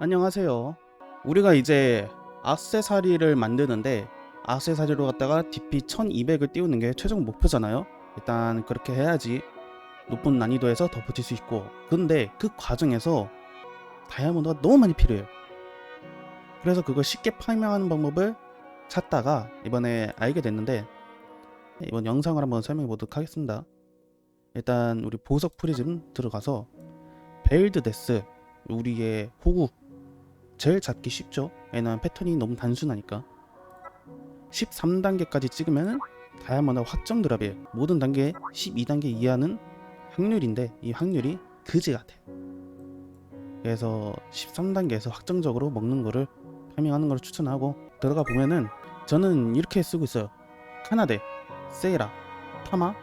안녕하세요. 우리가 이제 악세사리를 만드는데 악세사리로 갖다가 DP 1200을 띄우는 게 최종 목표잖아요. 일단 그렇게 해야지 높은 난이도에서 더 버틸 수 있고 근데 그 과정에서 다이아몬드가 너무 많이 필요해요. 그래서 그걸 쉽게 파밍하는 방법을 찾다가 이번에 알게 됐는데 이번 영상을 한번 설명해 보도록 하겠습니다. 일단 우리 보석 프리즘 들어가서 베일드 데스 우리의 호구 제일 잡기 쉽죠? 얘는 패턴이 너무 단순하니까. 13단계까지 찍으면 다이아몬드 확정 드랍이에요. 모든 단계 12단계 이하는 확률인데 이 확률이 그지 같아. 그래서 13단계에서 확정적으로 먹는 거를 파밍하는 걸 추천하고 들어가 보면은 저는 이렇게 쓰고 있어요. 카나데, 세이라, 타마,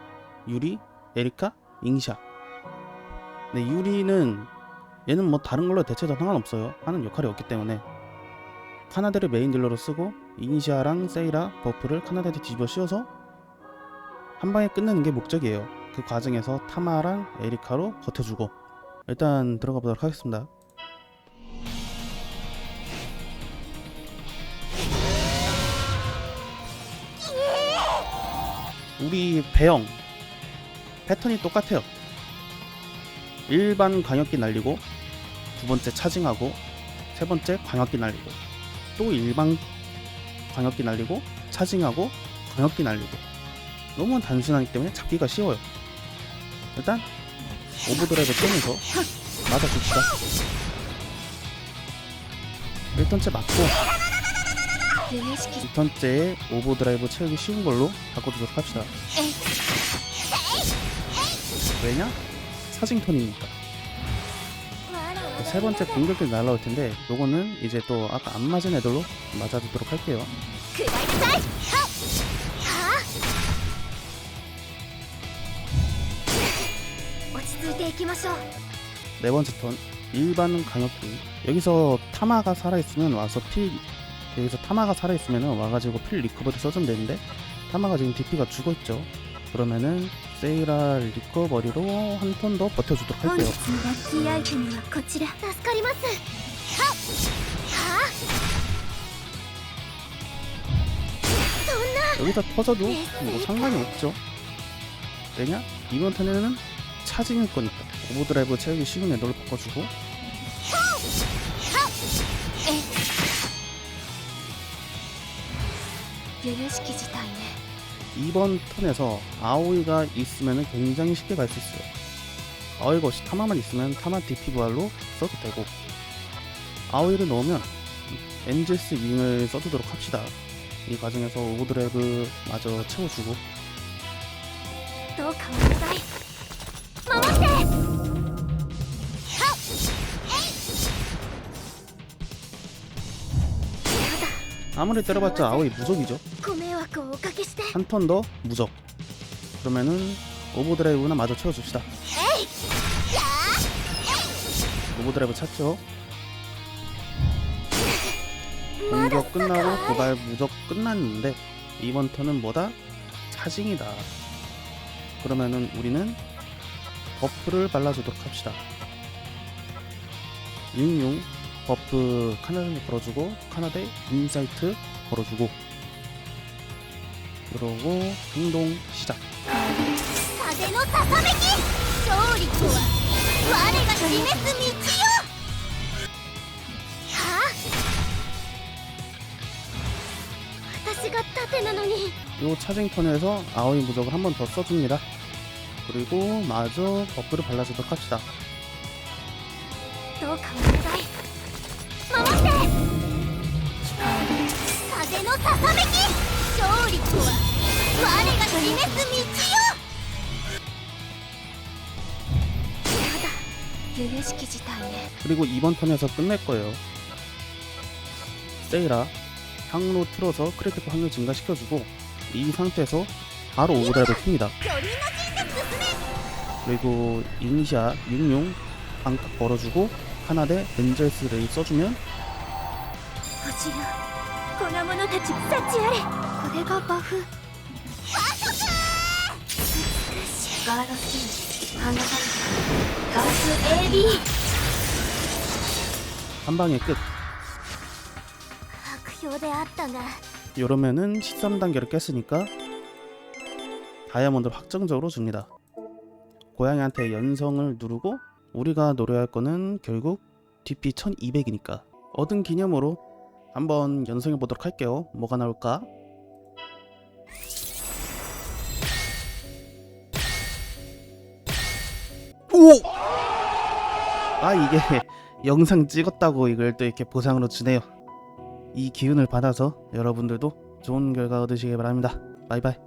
유리, 에리카, 잉샤. 근데 유리는 얘는 뭐 다른 걸로 대체도 상관없어요. 하는 역할이 없기 때문에 카나데를 메인 딜러로 쓰고 이니시아랑 세이라 버프를 카나데에 뒤집어 씌워서 한 방에 끝내는 게 목적이에요. 그 과정에서 타마랑 에리카로 버텨주고 일단 들어가 보도록 하겠습니다. 우리 배영 패턴이 똑같아요. 일반 광역기 날리고 두 번째 차징하고 세 번째 광역기 날리고 또 일반 광역기 날리고 차징하고 광역기 날리고. 너무 단순하기 때문에 잡기가 쉬워요. 일단 오브드라이브 쏘면서 맞아줍시다. 1턴째 맞고 2턴째 오브드라이브 채우기 쉬운 걸로 바꿔주도록 합시다. 왜냐? 사진톤이니까 세 번째 공격이 날라올 텐데 요거는 이제 또 아까 안 맞은 애들로 맞아주도록 할게요. 네 번째 턴 일반 강력기. 여기서 타마가 살아있으면 와서 필 여기서 타마가 살아있으면 와가지고 필 리커버드 써주면 되는데 타마가 지금 DP가 죽어있죠. 그러면은 세이라 리커버리로 한 턴 더 버텨주도록 할게요. 여기다 터져도 뭐 상관이 없죠. 왜냐? 이번 턴에는 차징일 거니까 오버드라이브 채우기 쉬운 애널 바꿔주고 유유시키지 다이네 이번 턴에서 아오이가 있으면 굉장히 쉽게 갈 수 있어요. 아오이 것이 타마만 있으면 타마 DP 부활로 써도 되고 아오이를 넣으면 엔젤스 윙을 써주도록 합시다. 이 과정에서 오브 드래그 마저 채워주고 아무리 때려봤자 아오이 무적이죠. 한 턴 더 무적. 그러면은 오버드라이브나 마저 채워줍시다. 오버드라이브 찾죠? 공격 끝나고 고발 무적 끝났는데 이번 턴은 뭐다? 차징이다. 그러면은 우리는 버프를 발라주도록 합시다. 융융 버프 카나데 걸어주고 카나데 인사이트 걸어주고. 그러고 행동 시작. 요! 차징턴에서 아오이 무적을 한 번 더 써줍니다. 그리고 마저 버프를 발라주도록 합시다. 또 勝利とは我が示す道よやだ由々しき事態ね 그리고 이번 턴에서 끝낼 거예요. 세이라 향로 틀어서 크리티컬 확률 증가시켜주고 이 상태에서 바로 오버드라이브 킵니다. 巨輪の陣で進め 그리고 이니시아 융용 반값 걸어주고 하나대 엔젤스 레이 써주면 星よこの者たちを幸あれこ れがバフ美しいガードスキン放たれたガース AB 한 방에 끝 悪評であったが 이러면은 13단계를 깼으니까 다이아몬드를 확정적으로 줍니다. 고양이한테 연성을 누르고 우리가 노려야 할 거는 결국 DP 1200이니까 얻은 기념으로 한번 연성해 보도록 할게요. 뭐가 나올까? 오! 아 이게 영상 찍었다고 이걸 또 이렇게 보상으로 주네요. 이 기운을 받아서 여러분들도 좋은 결과 얻으시길 바랍니다. 바이바이.